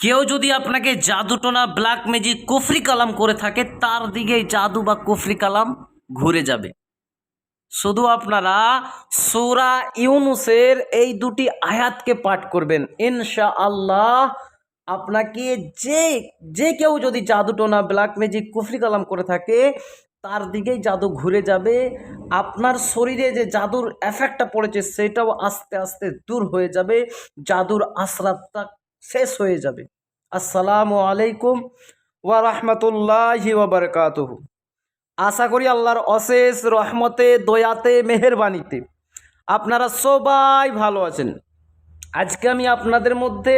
কেউ যদি আপনাকে জাদুটোনা ব্ল্যাক ম্যাজিক কুফরি কালাম করে থাকে, তার দিকেই জাদু বা কুফরি কালাম ঘুরে যাবে। শুধু আপনারা সূরা ইউনুসের এই দুটি আয়াতকে পাঠ করবেন। ইনশা আল্লাহ আপনাকে যে যে কেউ যদি জাদুটোনা ব্ল্যাক ম্যাজিক কুফরি কালাম করে থাকে, তার দিকেই জাদু ঘুরে যাবে। আপনার শরীরে যে জাদুর এফেক্টটা পড়েছে, সেটাও আস্তে আস্তে দূর হয়ে যাবে। জাদুর আশ্রাতটা শেষ হয়ে যাবে। আসসালামু আলাইকুম ওয়া রাহমাতুল্লাহি ওয়া আশা করি আল্লাহর অশেষ রহমতে, দয়াতে, মেহেরবানিতে আপনারা সবাই ভালো আছেন। আজকে আমি আপনাদের মধ্যে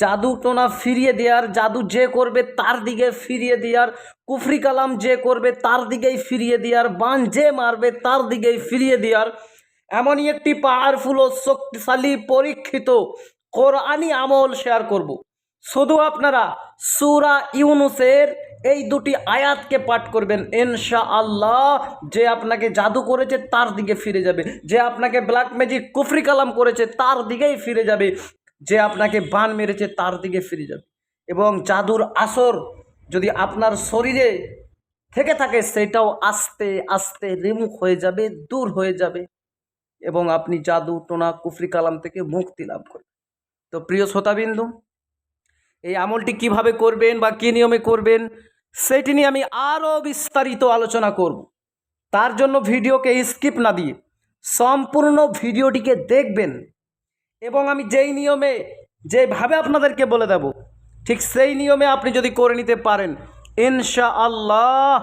জাদু টোনা ফিরিয়ে দেওয়ার, জাদু যে করবে তার দিকে ফিরিয়ে দেওয়ার, কুফরি কালাম যে করবে তার দিকেই ফিরিয়ে দেওয়ার, বান যে মারবে তার দিকেই ফিরিয়ে দেওয়ার, এমনই একটি পাওয়ারফুল ও শক্তিশালী, পরীক্ষিত কোরআনি আমল শেয়ার করব। শুধু আপনারা সুরা ইউনুসের এই দুটি আয়াতকে পাঠ করবেন ইনশা আল্লাহ যে আপনাকে জাদু করেছে, তার দিকে ফিরে যাবে। যে আপনাকে ব্ল্যাক ম্যাজিক, কুফরি কালাম করেছে, তার দিকেই ফিরে যাবে। যে আপনাকে বান মেরেছে, তার দিকে ফিরে যাবে। এবং জাদুর আসর যদি আপনার শরীরে থেকে থাকে, সেটাও আস্তে আস্তে রিমুভ হয়ে যাবে, দূর হয়ে যাবে। এবং আপনি জাদু, টোনা, কুফরি কালাম থেকে মুক্তি লাভ করবেন। তো প্রিয় শ্রোতাবিন্দু, এই আমলটি কীভাবে করবেন বা কী নিয়মে করবেন, সেটি নিয়ে আমি আরও বিস্তারিত আলোচনা করব। তার জন্য ভিডিওকে স্কিপ না দিয়ে সম্পূর্ণ ভিডিওটিকে দেখবেন এবং আমি যেই নিয়মে, যেভাবে আপনাদেরকে বলে দেব, ঠিক সেই নিয়মে আপনি যদি করে নিতে পারেন ইনশা আল্লাহ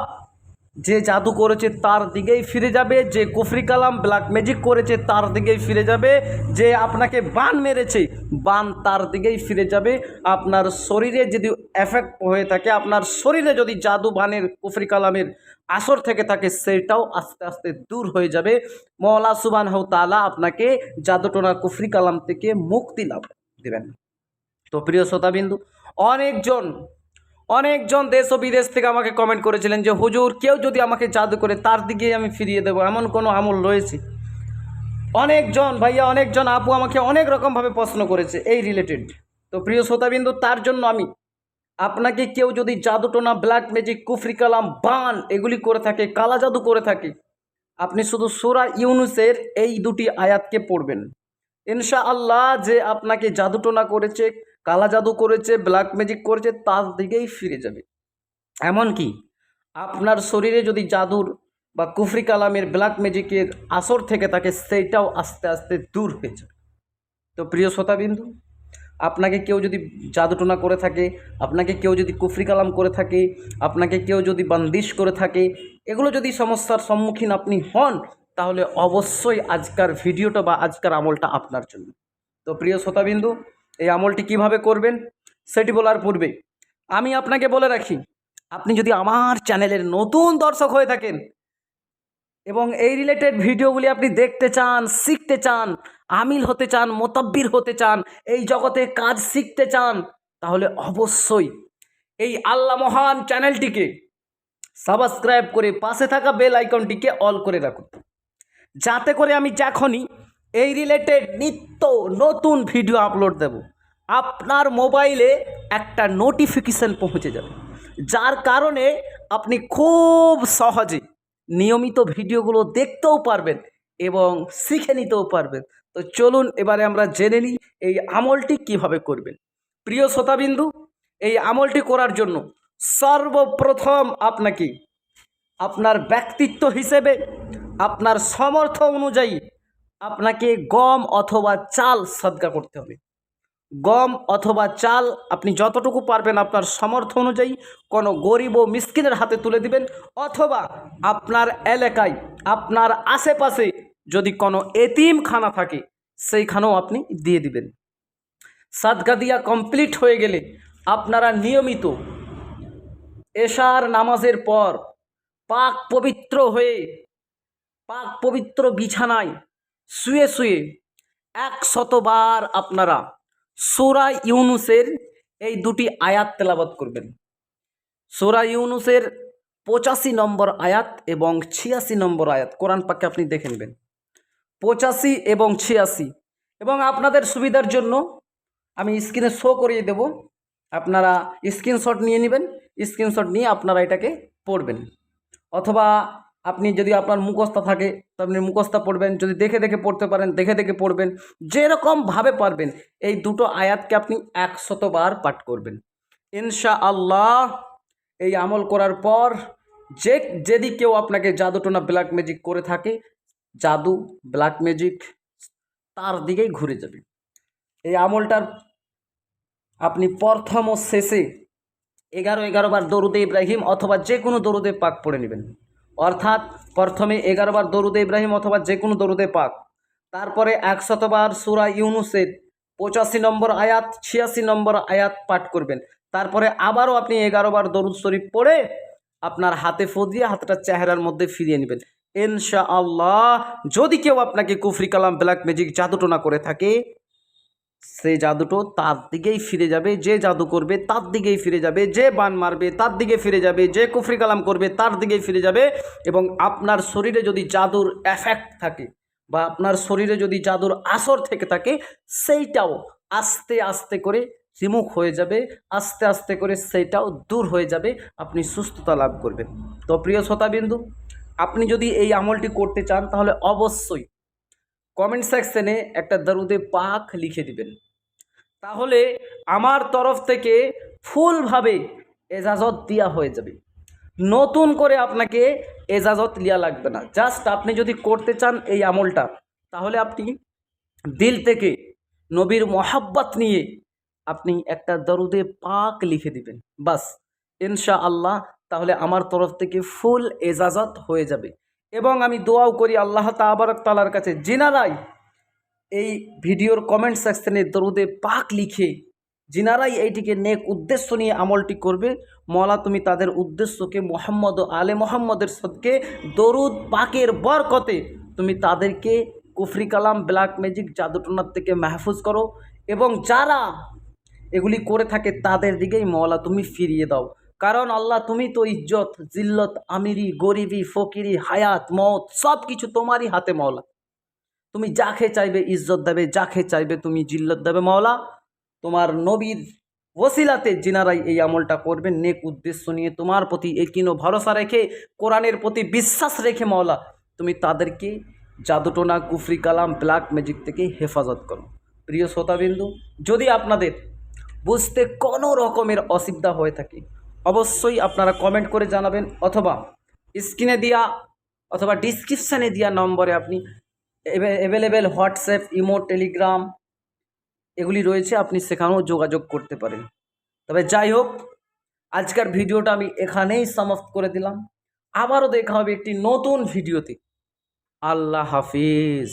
যে জাদু করেছে তার দিকেই ফিরে যাবে, যে কুফরি কালাম ব্ল্যাক ম্যাজিক করেছে তার দিকেই ফিরে যাবে, যে আপনাকে বান মেরেছে, বান তার দিকেই ফিরে যাবে। আপনার শরীরে যদি এফেক্ট হয়ে থাকে, আপনার শরীরে যদি জাদু বানের, কুফরি কালামের আসর থেকে থাকে, সেটাও আস্তে আস্তে দূর হয়ে যাবে। মৌলা সুবান তালা আপনাকে জাদুটোনা কুফরি কালাম থেকে মুক্তি লাভ দেবেন। তো প্রিয় শ্রোতাবিন্দু, অনেকজন অনেকজন দেশ ও বিদেশ থেকে আমাকে কমেন্ট করেছিলেন যে, হুজুর, কেউ যদি আমাকে জাদু করে তার দিকেই আমি ফিরিয়ে দেবো, এমন কোনো আমল রয়েছে? অনেকজন ভাইয়া, অনেকজন আপু আমাকে অনেক রকমভাবে প্রশ্ন করেছে, এই রিলেটেড তো প্রিয় শ্রোতাবিন্দু, তার জন্য আমি আপনাকে কেউ যদি জাদুটোনা ব্ল্যাক ম্যাজিক কুফরি কালাম, বান এগুলি করে থাকে, কালা জাদু করে থাকে, আপনি শুধু সুরা ইউনুসের এই দুটি আয়াতকে পড়বেন। ইনশা আল্লাহ যে আপনাকে জাদুটোনা করেছে কালা জাদু করেছে ব্ল্যাক ম্যাজিক করেছে, তার দিকেই ফিরে যাবে। এমনকি আপনার শরীরে যদি জাদুর বা কুফরি কালামের ব্ল্যাক ম্যাজিকের আসর থেকে থাকে, সেইটাও আস্তে আস্তে দূর হয়ে যাবে। তো প্রিয় শ্রোতাবিন্দু, আপনাকে কেউ যদি জাদুটোনা করে থাকে, আপনাকে কেউ যদি কুফরি কালাম করে থাকে, আপনাকে কেউ যদি বান্দিশ করে থাকে, এগুলো যদি সমস্যার সম্মুখীন আপনি হন, তাহলে অবশ্যই আজকার ভিডিওটা বা আজকার আমলটা আপনার জন্য। তো প্রিয় শ্রোতাবিন্দু এই আমলটি কীভাবে করবেন সেটি বলার পূর্বে আমি আপনাকে বলে রাখি, আপনি যদি আমার চ্যানেলের নতুন দর্শক হয়ে থাকেন এবং এই রিলেটেড ভিডিওগুলি আপনি দেখতে চান, শিখতে চান, আমিল হতে চান, মোতাব্বির হতে চান, এই জগতে কাজ শিখতে চান, তাহলে অবশ্যই এই আল্লাহ মহান চ্যানেলটিকে সাবস্ক্রাইব করে পাশে থাকা বেল আইকনটিকে অল করে রাখুন। যাতে করে আমি যখনই এই রিলেটেড নিত্য নতুন ভিডিও আপলোড দেব। আপনার মোবাইলে একটা নোটিফিকেশান পৌঁছে যাবে। যার কারণে আপনি খুব সহজে নিয়মিত ভিডিওগুলো দেখতেও পারবেন এবং শিখে নিতেও পারবেন। তো চলুন এবারে আমরা জেনে নিই এই আমলটি কীভাবে করবেন। প্রিয় শ্রোতাবিন্দু, এই আমলটি করার জন্য সর্বপ্রথম আপনাকে আপনার ব্যক্তিত্ব হিসেবে, আপনার সমর্থ অনুযায়ী আপনাকে গম অথবা চাল সদকা করতে হবে। গম অথবা চাল আপনি যতটুকু পারবেন আপনার সামর্থ্য অনুযায়ী কোনো গরিব ও মিসকিনের হাতে তুলে দিবেন অথবা আপনার এলাকায়, আপনার আশেপাশে যদি কোনো এতিমখানা থাকে, সেইখানেও আপনি দিয়ে দিবেন। সাদকা দিয়া কমপ্লিট হয়ে গেলে আপনারা নিয়মিত এশার নামাজের পর পাক পবিত্র হয়ে, পাক পবিত্র বিছানায় শুয়ে শুয়ে এক শতবার আপনারা সোরা ইউনুসের এই দুটি আয়াত তেলাবাত করবেন। সোরা ইউনুসের পঁচাশি নম্বর আয়াত এবং ছিয়াশি নম্বর আয়াত, কোরআন পাকে আপনি দেখে নেবেন। পঁচাশি এবং ছিয়াশি। এবং আপনাদের সুবিধার জন্য আমি স্ক্রিনে শো করিয়ে দেব। আপনারা স্ক্রিনশট নিয়ে নেবেন, স্ক্রিনশট নিয়ে আপনারা এটাকে পড়বেন। অথবা আপনি যদি আপনার মুখস্থ থাকে, তো আপনি মুখস্থ পড়বেন, যদি দেখে দেখে পড়তে পারেন, দেখে দেখে পড়বেন যেরকমভাবে পারবেন, এই দুটো আয়াতকে আপনি একশতবার পাঠ করবেন। ইনশা আল্লাহ এই আমল করার পর, যে, যদি কেউ আপনাকে জাদুটোনা ব্ল্যাক ম্যাজিক করে থাকে, জাদু ব্ল্যাক ম্যাজিক তার দিকেই ঘুরে যাবে। এই আমলটার আপনি প্রথম ও শেষে এগারো এগারো বার দরুদে ইব্রাহিম অথবা যে কোনো দরুদে পাক পড়ে নেবেন। অর্থাৎ প্রথমে এগারো বার দরুদে ইব্রাহিম অথবা যে কোনো দরুদে পাক। তারপরে একশতবার সুরা ইউনুসের পঁচাশি নম্বর আয়াত, ছিয়াশি নম্বর আয়াত পাঠ করবেন। তারপরে আবারও আপনি এগারো বার দরুদ শরীফ পড়ে আপনার হাতে ফো দিয়ে হাতটা চেহারার মধ্যে ফিরিয়ে নেবেন। ইনশা আল্লাহ যদি কেউ আপনাকে কুফরি কালাম, ব্ল্যাক ম্যাজিক, জাদুটোনা করে থাকে সেই জাদুটো তার দিকেই ফিরে যাবে, যে জাদু করবে তার দিকেই ফিরে যাবে, যে বান মারবে তার দিকে ফিরে যাবে, যে কুফরি কালাম করবে তার দিকেই ফিরে যাবে এবং আপনার শরীরে যদি জাদুর এফেক্ট থাকে বা আপনার শরীরে যদি জাদুর আসর থেকে থাকে, সেইটাও আস্তে আস্তে করে রিমুভ হয়ে যাবে, আস্তে আস্তে করে সেইটাও দূর হয়ে যাবে, আপনি সুস্থতা লাভ করবেন। তো প্রিয় শ্রোতাবিন্দু, আপনি যদি এই আমলটি করতে চান, তাহলে অবশ্যই কমেন্ট সেকশনে একটা দরুদে পাক লিখে দিবেন। তাহলে আমার তরফ থেকে ফুলভাবে এজাজত দেওয়া হয়ে যাবে। নতুন করে আপনাকে এজাজত লিয়া লাগবে না। জাস্ট আপনি যদি করতে চান এই আমলটা, তাহলে আপনি দিল থেকে নবীর মহাব্বত নিয়ে আপনি একটা দরুদে পাক লিখে দিবেন। বাস ইনশা আল্লাহ তাহলে আমার তরফ থেকে ফুল এজাজত হয়ে যাবে। এবং আমি দোয়াও করি আল্লাহ তাবারক তালার কাছে। জিনারাই এই ভিডিওর কমেন্ট সেকশনে দরুদে পাক লিখে জিনারাই এইটিকে নেক উদ্দেশ্য নিয়ে আমলটি করবে মলা তুমি তাদের উদ্দেশ্যকে মোহাম্মদ আলে মোহাম্মদের সদকে দরুদ, পাকের বরকতে তুমি তাদেরকে কুফরি কালাম ব্ল্যাক ম্যাজিক জাদুটনার থেকে মাহফুজ করো এবং যারা এগুলি করে থাকে তাদের দিকেই মওলা তুমি ফিরিয়ে দাও। কারণ আল্লাহ তুমি তো ইজ্জত, জিল্লত, আমিরি, গরিবি, ফকিরি, হায়াত মত সব কিছু তোমারই হাতে মওলা। তুমি যাকে চাইবে ইজ্জত দেবে, যাকে চাইবে তুমি জিল্লত দেবে মাওলা। তোমার নবীর ওসিলাতে যিনারাই এই আমলটা করবেন, নেক উদ্দেশ্য নিয়ে তোমার প্রতি একিনো ভরসা রেখে, কোরআনের প্রতি বিশ্বাস রেখে মাওলা, তুমি তাদেরকে জাদুটোনা, কুফরি কালাম, ব্ল্যাক ম্যাজিক থেকে হেফাজত করো। প্রিয় শ্রোতাবিন্দু, যদি আপনাদের বুঝতে কোনো রকমের অসুবিধা হয়ে থাকে অবশ্যই আপনারা কমেন্ট করে জানাবেন অথবা স্ক্রিনে দেওয়া অথবা ডিসক্রিপশানে দেওয়া নম্বরে আপনি অ্যাভেলেবেল হোয়াটসঅ্যাপ, ইমো, টেলিগ্রাম এগুলি রয়েছে, আপনি সেখানেও যোগাযোগ করতে পারেন। তবে যাই হোক, আজকের ভিডিওটা আমি এখানেই সমাপ্ত করে দিলাম। আবারও দেখা হবে একটি নতুন ভিডিওতে। আল্লাহ হাফিজ।